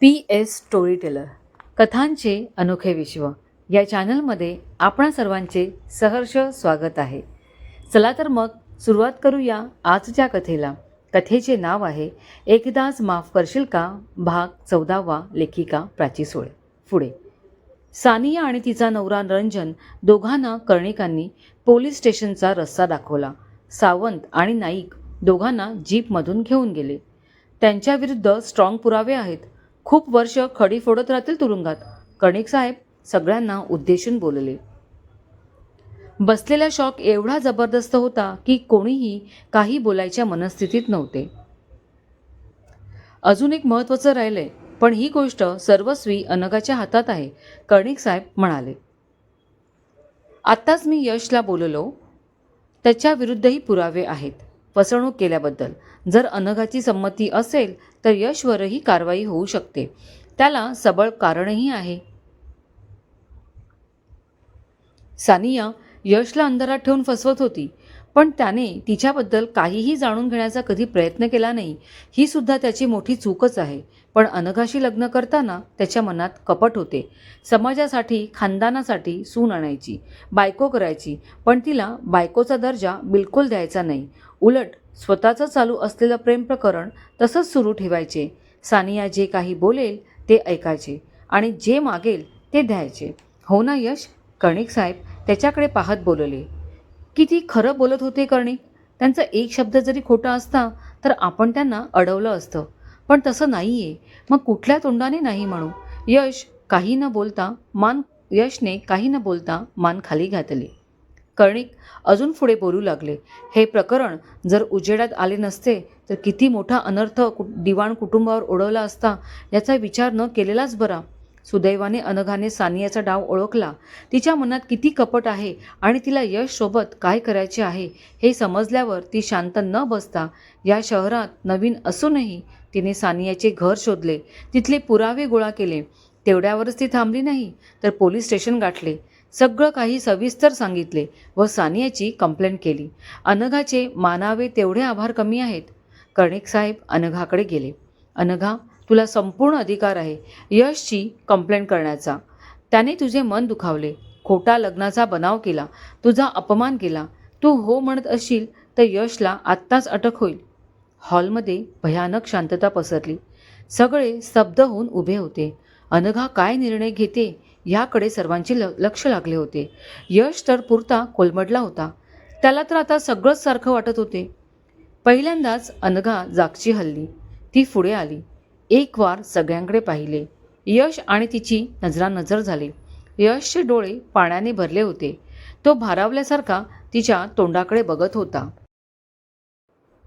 P S story teller कथांचे अनोखे विश्व. या चॅनलमध्ये आपणा सर्वांचे सहर्ष स्वागत आहे. चला तर मग सुरुवात करूया आजच्या कथेला. कथेचे नाव आहे एकदाच माफ करशील का भाग चौदावा लेखिका प्राची सोळे. पुढे. सानिया आणि तिचा नवरा रंजन दोघांना कर्णिकांनी पोलीस स्टेशनचा रस्ता दाखवला. सावंत आणि नाईक दोघांना जीपमधून घेऊन गेले. त्यांच्याविरुद्ध स्ट्रॉंग पुरावे आहेत खूप वर्ष खडी फोडत राहतील तुरुंगात. कणिक साहेब सगळ्यांना उद्देशून बोलले. बसलेला शॉक एवढा जबरदस्त होता की कोणीही काही बोलायच्या मनस्थितीत नव्हते. अजून एक महत्त्वाचं राहिलंय पण ही गोष्ट सर्वस्वी अनगाच्या हातात आहे कर्णिक साहेब म्हणाले. आत्ताच मी यशला बोललो. त्याच्याविरुद्धही पुरावे आहेत. फसवणूक केल्याबद्दल. जर अनघाची संमती असेल तर यशवरही कारवाई होऊ शकते. त्याला सबळ कारणही आहे. सानिया यशला अंधारात ठेवून फसवत होती पण त्याने तिच्याबद्दल काहीही जाणून घेण्याचा कधी प्रयत्न केला नाही. ही सुद्धा त्याची मोठी चूकच आहे. पण अनघाशी लग्न करताना त्याच्या मनात कपट होते. समाजासाठी खानदानासाठी सून आणायची बायको करायची पण तिला बायकोचा दर्जा बिलकुल द्यायचा नाही. उलट स्वतःचं चालू असलेलं प्रेम प्रकरण तसंच सुरू ठेवायचे. सानिया जे काही बोलेल ते ऐकायचे आणि जे मागेल ते द्यायचे. हो ना यश? कर्णिक साहेब त्याच्याकडे पाहत बोलले. किती खरं बोलत होते कर्णिक? त्यांचा एक शब्द जरी खोटा असता तर आपण त्यांना अडवलं असतं. पण तसं नाही आहे मग कुठल्या तोंडाने नाही म्हणू? यश काही न बोलता मान यशने काही न बोलता मान खाली घातली. कर्णिक अजून पुढे बोलू लागले. हे प्रकरण जर उजेडात आले नसते तर किती मोठा अनर्थ कु दिवाण कुटुंबावर ओढवला असता याचा विचार न केलेलाच बरा. सुदैवाने अनघाने सानियाचा डाव ओळखला. तिच्या मनात किती कपट आहे आणि तिला यशसोबत काय करायचे आहे हे समजल्यावर ती शांत न बसता या शहरात नवीन असूनही तिने सानियाचे घर शोधले. तिथले पुरावे गोळा केले. तेवढ्यावरच ती थांबली नाही तर पोलीस स्टेशन गाठले. सगळं काही सविस्तर सांगितले व सानियाची कंप्लेंट केली. अनघाचे मानावे तेवढे आभार कमी आहेत. कर्णिक साहेब अनघाकडे गेले. अनघा तुला संपूर्ण अधिकार आहे यशची कंप्लेंट करण्याचा. त्याने तुझे मन दुखावले. खोटा लग्नाचा बनाव केला. तुझा अपमान केला. तू हो म्हणत असशील तर यशला आत्ताच अटक होईल. हॉलमध्ये भयानक शांतता पसरली. सगळे स्तब्ध होऊन उभे होते. अनघा काय निर्णय घेते याकडे सर्वांचे ल लक्ष लागले होते. यश तर पुरता कोलमडला होता. त्याला तर आता सगळंच सारखं वाटत होते. पहिल्यांदाच अनघा जागची हल्ली. ती पुढे आली. एक वार सगळ्यांकडे पाहिले. यश आणि तिची नजरानजर झाली. यशचे डोळे पाण्याने भरले होते. तो भारावल्यासारखा तिच्या तोंडाकडे बघत होता.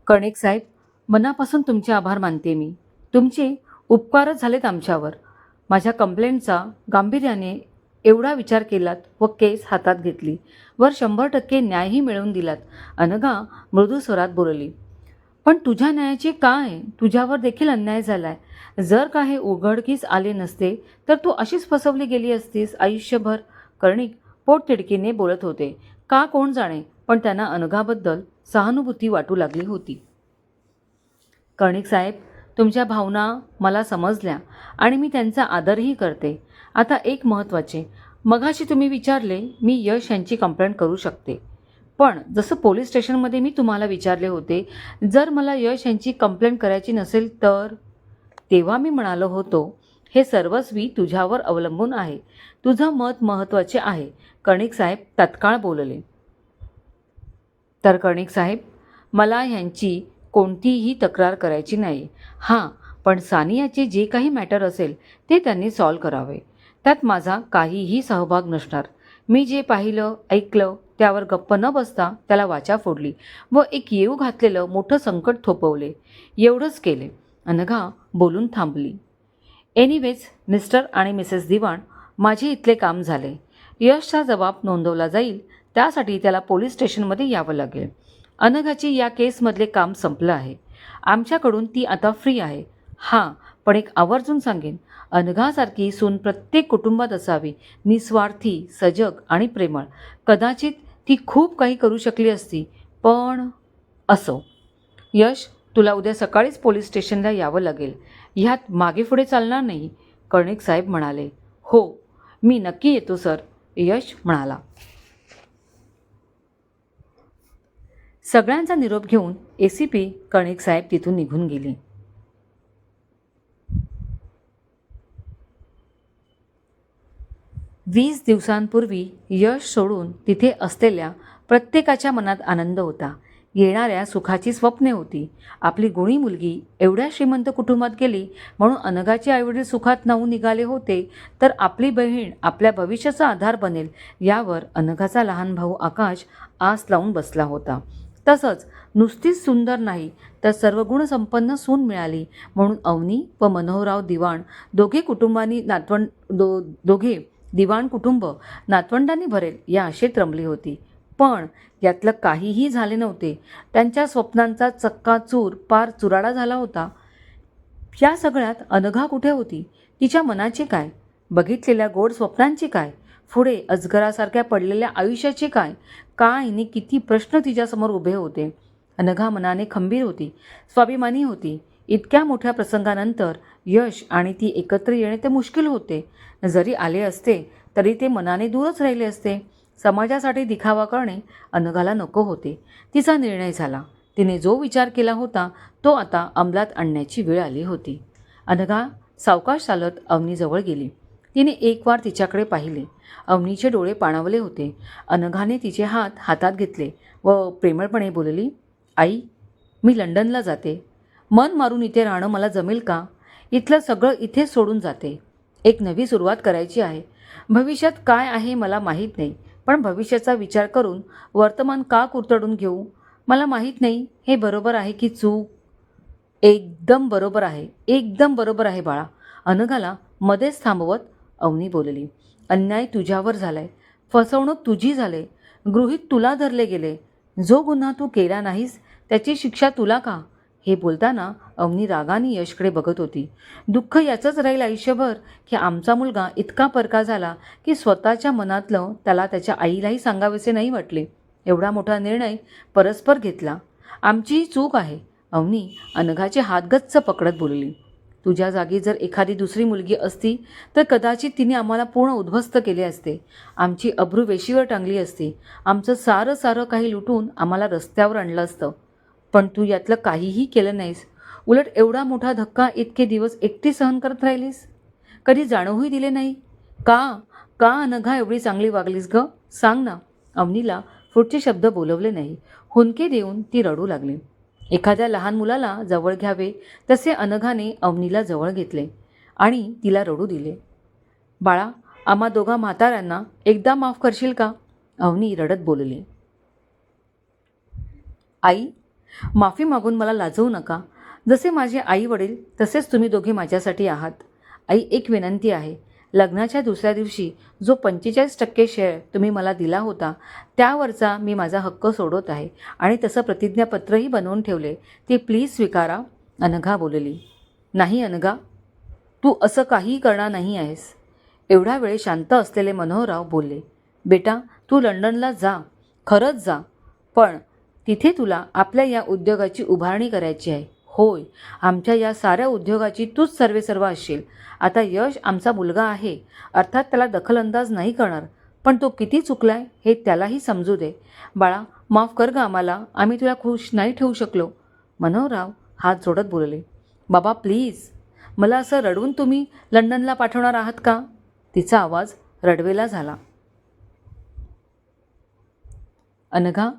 कणिक साहेब मनापासून तुमचे आभार मानते मी. तुमचे उपकारच झालेत आमच्यावर. माझ्या कंप्लेंटचा गांभीर्याने एवढा विचार केलात व केस हातात घेतली वर शंभर टक्के न्यायही मिळवून दिलात. अनघा मृदू स्वरात बोलली पण तुझ्या न्यायाचे काय? तुझ्यावर देखील अन्याय झालाय. जर का हे उघडकीस आले नसते तर तू अशीच फसवली गेली असतीस आयुष्यभर. कर्णिक पोटतिडकीने बोलत होते का कोण जाणे? पण त्यांना अनघाबद्दल सहानुभूती वाटू लागली होती. कर्णिक साहेब तुमच्या भावना मला समजल्या आणि मी त्यांचा आदरही करते. आता एक महत्त्वाचे मघाशी तुम्ही विचारले मी यश यांची कंप्लेंट करू शकते. पण जसं पोलीस स्टेशनमध्ये मी तुम्हाला विचारले होते जर मला यश यांची कंप्लेंट करायची नसेल तर? तेव्हा मी म्हणालो होतो हे सर्वस्वी तुझ्यावर अवलंबून आहे. तुझं मत महत्त्वाचे आहे. कणिक साहेब तत्काळ बोलले. तर कणिक साहेब मला ह्यांची कोणतीही तक्रार करायची नाही. हां पण सानियाचे जे काही मॅटर असेल ते त्यांनी सॉल्व करावे. त्यात माझा काहीही सहभाग नसणार. मी जे पाहिलं ऐकलं त्यावर गप्प न बसता त्याला वाचा फोडली व एक येऊ घातलेलं मोठं संकट थोपवले. एवढंच केले. अनघा बोलून थांबली. एनिवेज मिस्टर आणि मिसेस दिवाण माझे इथले काम झाले. यशचा जबाब नोंदवला जाईल त्यासाठी त्याला पोलीस स्टेशनमध्ये यावं लागेल. अनघाची या केसमधले काम संपलं आहे. आमच्याकडून ती आता फ्री आहे. हां पण एक आवर्जून सांगेन. अनघासारखी सून प्रत्येक कुटुंबात असावी निस्वार्थी सजग आणि प्रेमळ. कदाचित ती खूप काही करू शकली असती पण असो. यश तुला उद्या सकाळीच पोलीस स्टेशनला यावं लागेल. ह्यात मागे पुढे चालणार नाही कर्णिक साहेब म्हणाले. हो मी नक्की येतो सर. यश म्हणाला. सगळ्यांचा निरोप घेऊन ए सी पी कणिक साहेब तिथून निघून गेले. वीस दिवसांपूर्वी यश सोडून तिथे असलेल्या प्रत्येकाच्या मनात आनंद होता. येणाऱ्या सुखाची स्वप्ने होती. आपली गुणी मुलगी एवढ्या श्रीमंत कुटुंबात गेली म्हणून अनघाचे आईवडील सुखात नऊ निघाले होते तर आपली बहीण आपल्या भविष्याचा आधार बनेल यावर अनघाचा लहान भाऊ आकाश आस लावून बसला होता. तसंच नुसतीच सुंदर नाही तर सर्व गुणसंपन्न सून मिळाली. म्हणून अवनी व मनोहरराव दिवाण दोघे कुटुंबांनी नातवंड दो दोघे दिवाण कुटुंब नातवंडांनी भरेल या आशेत रमली होती. पण यातलं काहीही झाले नव्हते. त्यांच्या स्वप्नांचा चक्काचूर पार चुराडा झाला होता. या सगळ्यात अनघा कुठे होती? तिच्या मनाची काय? बघितलेल्या गोड स्वप्नांची काय? पुढे अजगरासारख्या पडलेल्या आयुष्याचे काय? काय किती प्रश्न तिच्यासमोर उभे होते? अनघा मनाने खंबीर होती स्वाभिमानी होती. इतक्या मोठ्या प्रसंगानंतर यश आणि ती एकत्र येणे ते मुश्किल होते. जरी आले असते तरी ते मनाने दूरच राहिले असते. समाजासाठी दिखावा करणे अनघाला नको होते. तिचा निर्णय झाला. तिने जो विचार केला होता तो आता अंमलात आणण्याची वेळ आली होती. अनघा सावकाश चालत अवनीजवळ गेली. तिने एक वार तिच्याकडे पाहिले. अवनीचे डोळे पाणावले होते. अनघाने तिचे हात हातात घेतले व प्रेमळपणे बोलली आई मी लंडनला जाते. मन मारून इथे राहणं मला जमेल का? इथलं सगळं इथेच सोडून जाते. एक नवी सुरुवात करायची आहे. भविष्यात काय आहे मला माहीत नाही. पण भविष्याचा विचार करून वर्तमान का कुरतडून घेऊ? मला माहीत नाही. हे बरोबर आहे की चूक? एकदम बरोबर आहे. एकदम बरोबर आहे बाळा. अनघाला मध्येच थांबवत अवनी बोलली अन्याय तुझ्यावर झालाय. फसवणूक तुझी झाले. गृहित तुला धरले गेले. जो गुन्हा तू केला नाहीस त्याची शिक्षा तुला का? हे बोलताना अवनी रागाने यशकडे बघत होती. दुःख याचंच राहील आयुष्यभर की आमचा मुलगा इतका परका झाला की स्वतःच्या मनातलं त्याला त्याच्या आईलाही सांगावेसे नाही वाटले. एवढा मोठा निर्णय परस्पर घेतला. आमचीही चूक आहे अवनी अनघाचे हात गच्च पकडत बोलली. तुझ्या जागी जर एखादी दुसरी मुलगी असती तर कदाचित तिने आम्हाला पूर्ण उद्ध्वस्त केले असते. आमची अब्रू वेशीवर टांगली असती. आमचं सारं सारं काही लुटून आम्हाला रस्त्यावर आणलं असतं. पण तू यातलं काहीही केलं नाहीस. उलट एवढा मोठा धक्का इतके दिवस एकटी सहन करत राहिलीस? कधी जाणवूही दिले नाही? का? का अनघा एवढी चांगली वागलीस ग? सांग ना. अवनीला पुढचे शब्द बोलवले नाही. हुंदके देऊन ती रडू लागली. एखाद्या लहान मुलाला जवळ घ्यावे तसे अनघाने अवनीला जवळ घेतले आणि तिला रडू दिले. बाळा आम्हा दोघा म्हाताऱ्यांना एकदा माफ करशील का? अवनी रडत बोलली. आई माफी मागून मला लाजवू नका. जसे माझे आई वडील तसेच तुम्ही दोघे माझ्यासाठी आहात. आई एक विनंती आहे लग्नाच्या दुसऱ्या दिवशी जो पंचेचाळीस टक्के शेअर तुम्ही मला दिला होता त्यावरचा मी माझा हक्क सोडवत आहे आणि तसं प्रतिज्ञापत्रही बनवून ठेवले ते प्लीज स्वीकारा अनघा बोलली. नाही अनघा तू असं काहीही करणार नाही आहेस. एवढा वेळ शांत असलेले मनोहरराव बोलले बेटा तू लंडनला जा खरंच जा पण तिथे तुला आपल्या या उद्योगाची उभारणी करायची आहे. होय आमच्या या साऱ्या उद्योगाची तूच सर्वेसर्वा असशील आता यश आमचा मुलगा आहे अर्थात त्याला दखलंदाज नाही करणार पण तो किती चुकलाय हे त्यालाही समजू दे. बाळा माफ कर ग आम्हाला आम्ही तुला खुश नाही ठेवू शकलो. मनोहरराव हात जोडत बोलले. बाबा प्लीज मला असं रडवून तुम्ही लंडनला पाठवणार आहात का? तिचा आवाज रडवेला झाला. अनघा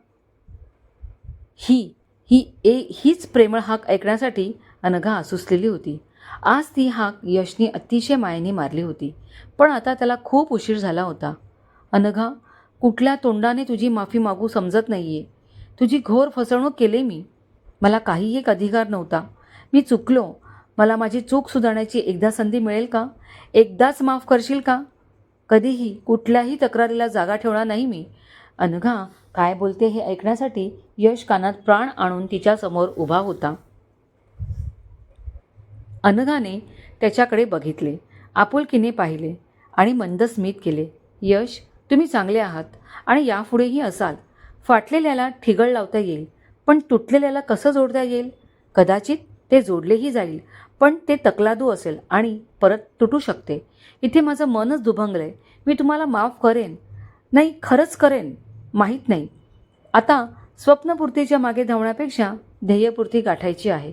ही ही ए हीच प्रेमळ हाक ऐकण्यासाठी अनघा आसुसलेली होती. आज ती हाक यशनी अतिशय मायेने मारली होती पण आता त्याला खूप उशीर झाला होता. अनघा कुठल्या तोंडाने तुझी माफी मागू समजत नाही आहे तुझी घोर फसवणूक केली मी. मला काही एक अधिकार नव्हता. मी चुकलो. मला माझी चूक सुधारण्याची एकदा संधी मिळेल का? एकदाच माफ करशील का? कधीही कुठल्याही तक्रारीला जागा ठेवणार नाही मी. अनघा काय बोलते हे ऐकण्यासाठी यश कानात प्राण आणून तिच्यासमोर उभा होता. अनघाने त्याच्याकडे बघितले आपुलकीने पाहिले आणि मंद स्मित केले. यश तुम्ही चांगले आहात आणि यापुढेही असाल. फाटलेल्याला ठिगळ लावता येईल पण तुटलेल्याला कसं जोडता येईल? कदाचित ते जोडलेही जाईल पण ते तकलादू असेल आणि परत तुटू शकते. इथे माझं मनच दुभंगलं आहे मी तुम्हाला माफ करेन. नाही खरंच करेन. माहीत नाही. आता स्वप्नपूर्तीच्या मागे धावण्यापेक्षा ध्येयपूर्ती गाठायची आहे.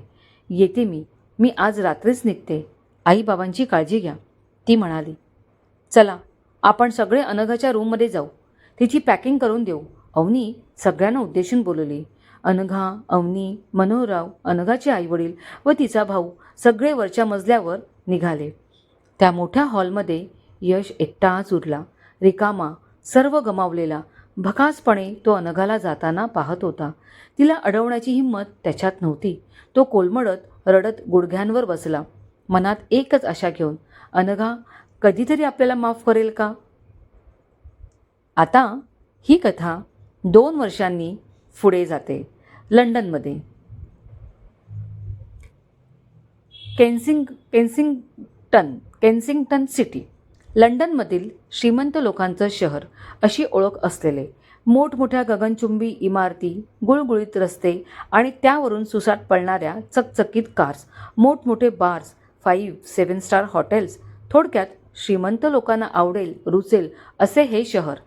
येते मी. मी आज रात्रीच निघते. आईबाबांची काळजी घ्या. ती म्हणाली. चला आपण सगळे अनघाच्या रूममध्ये जाऊ. तिची पॅकिंग करून देऊ. अवनी सगळ्यांना उद्देशून बोलवली. अनघा अवनी मनोहरराव अनघाचे आईवडील व तिचा भाऊ सगळे वरच्या मजल्यावर निघाले. त्या मोठ्या हॉलमध्ये यश एकटाच उरला. रिकामा सर्व गमावलेला भकासपणे तो अनघाला जाताना पाहत होता. तिला अडवण्याची हिंमत त्याच्यात नव्हती. तो कोलमडत रडत गुडघ्यांवर बसला. मनात एकच आशा घेऊन अनघा कधीतरी आपल्याला माफ करेल का? आता ही कथा दोन वर्षांनी पुढे जाते लंडनमध्ये. Kensing Kensington Kensington city. लंडनमधील श्रीमंत लोकांचं शहर अशी ओळख असलेले मोठमोठ्या गगनचुंबी इमारती गुळगुळीत रस्ते आणि त्यावरून सुसाट पडणाऱ्या चकचकीत कार्स मोठमोठे bars five seven star hotels थोडक्यात श्रीमंत लोकांना आवडेल रुचेल असे हे शहर.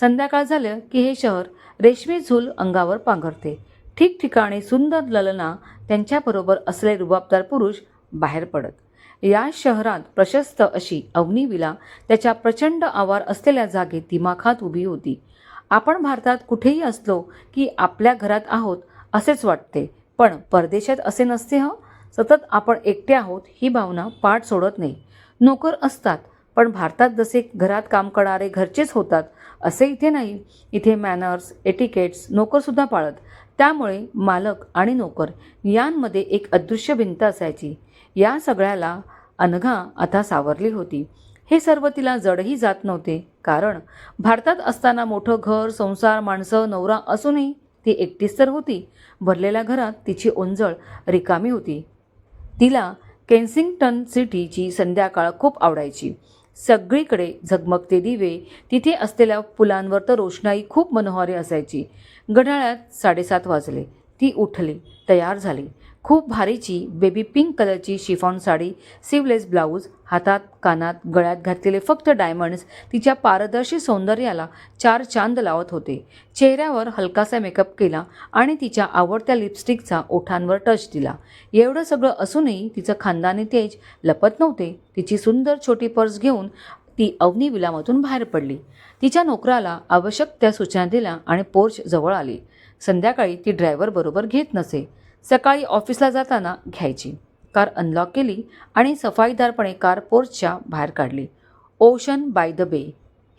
संध्याकाळ झालं की हे शहर रेशमी झूल अंगावर पांघरते. ठिकठिकाणी सुंदर ललना त्यांच्याबरोबर असले रुबाबदार पुरुष बाहेर पडत. या शहरात प्रशस्त अशी अवनी विला त्याच्या प्रचंड आवार असलेल्या जागेत दिमाखात उभी होती. आपण भारतात कुठेही असलो की आपल्या घरात आहोत असेच वाटते. पण परदेशात असे नसते हं? सतत आपण एकटे आहोत ही भावना पाठ सोडत नाही. नोकर असतात पण भारतात जसे घरात काम करणारे घरचेच होतात असे इथे नाही. इथे मॅनर्स एटिकेट्स नोकरसुद्धा पाळत. त्यामुळे मालक आणि नोकर यांमध्ये एक अदृश्य भिंत असायची. या सगळ्याला अनघा आता सावरली होती. हे सर्व तिला जडही जात नव्हते कारण भारतात असताना मोठं घर संसार माणसं नवरा असूनही ती एकटीच तर होती. भरलेल्या घरात तिची ओंजळ रिकामी होती. तिला केन्सिंग्टन सिटीची संध्याकाळ खूप आवडायची. सगळीकडे झगमगते दिवे तिथे असलेल्या फुलांवर तर रोषणाई खूप मनोहारी असायची. घड्याळ्यात साडेसात वाजले. ती उठली तयार झाली. खूप भारीची बेबी पिंक कलरची शिफॉन साडी सिवलेस ब्लाऊज हातात कानात गळ्यात घातलेले फक्त डायमंड्स तिच्या पारदर्शी सौंदर्याला चार चांद लावत होते. चेहऱ्यावर हलकासा मेकअप केला आणि तिच्या आवडत्या लिपस्टिकचा ओठांवर टच दिला. एवढं सगळं असूनही तिचं खानदानी तेज लपत नव्हते. तिची सुंदर छोटी पर्स घेऊन ती अवनी विलामातून बाहेर पडली. तिच्या नोकराला आवश्यक त्या सूचना दिल्या आणि पोर्च जवळ आली. संध्याकाळी ती ड्रायव्हर बरोबर घेत नसे. सकाळी ऑफिसला जाताना घ्यायची. कार अनलॉक केली आणि सफाईदारपणे कार पोर्चच्या बाहेर काढली. ओशन बाय द बे.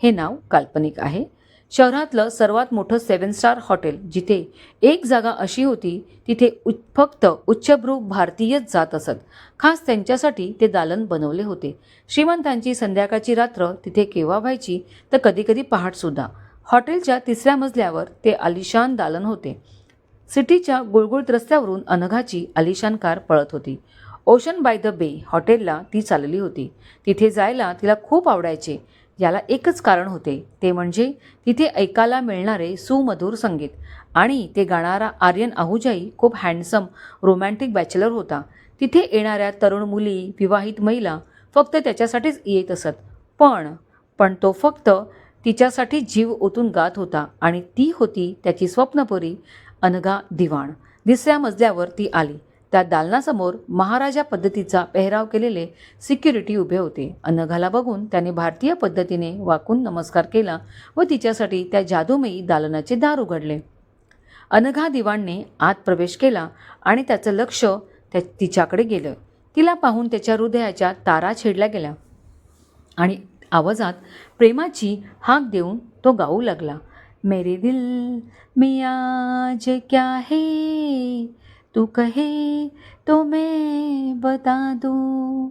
हे नाव काल्पनिक आहे. शहरातलं सर्वात मोठं सेवन स्टार हॉटेल जिथे एक जागा अशी होती तिथे उ फक्त उच्चभ्रू भारतीयच जात असत. खास त्यांच्यासाठी ते दालन बनवले होते. श्रीमंतांची संध्याकाळची रात्र तिथे केव्हा व्हायची तर कधीकधी पहाटसुद्धा. हॉटेलच्या तिसऱ्या मजल्यावर ते आलिशान दालन होते. सिटीच्या गुळगुळत रस्त्यावरून अनघाची आलिशान कार पळत होती. ओशन बाय द बे हॉटेलला ती चालली होती. तिथे जायला तिला खूप आवडायचे. याला एकच कारण होते. ते म्हणजे तिथे ऐकायला मिळणारे सुमधुर संगीत. आणि ते गाणारा आर्यन आहुजाई खूप हँडसम रोमॅन्टिक बॅचलर होता. तिथे येणाऱ्या तरुण मुली विवाहित महिला फक्त त्याच्यासाठीच येत असत. पण पण तो फक्त तिच्यासाठी जीव ओतून गात होता आणि ती होती त्याची स्वप्नपुरी अनघा दिवाण. तिसऱ्या मजल्यावर ती आली. त्या दालनासमोर महाराजा पद्धतीचा पेहराव केलेले सिक्युरिटी उभे होते. अनघाला बघून त्याने भारतीय पद्धतीने वाकून नमस्कार केला व तिच्यासाठी त्या जादूमयी दालनाचे दार उघडले. अनघा दिवाणने आत प्रवेश केला आणि त्याचं लक्ष त्या तिच्याकडे गेलं. तिला पाहून त्याच्या हृदयाच्या तारा छेडल्या गेल्या आणि आवाजात प्रेमाची हाक देऊन तो गाऊ लागला. मेरे दिल में आज क्या है? तू कहे तो मैं बता दूँ।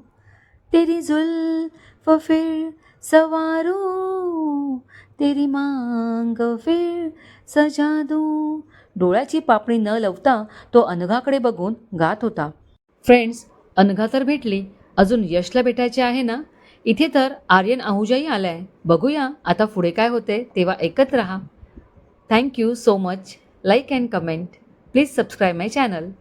तेरी जुल्फ फिर सवारूं। तेरी मांग फिर सजा दूँ। डोळ्याची पापणी न लवता तो अनघाकडे बघून गात होता. फ्रेंड्स अनघा तर भेटली. अजून यशला भेटायचे आहे ना? इथे तर आर्यन आहुजाही आलाय. बघूया आता पुढे काय होते तेव्हा एकत्र राहा. Thank you so much. Like and comment. Please subscribe my channel.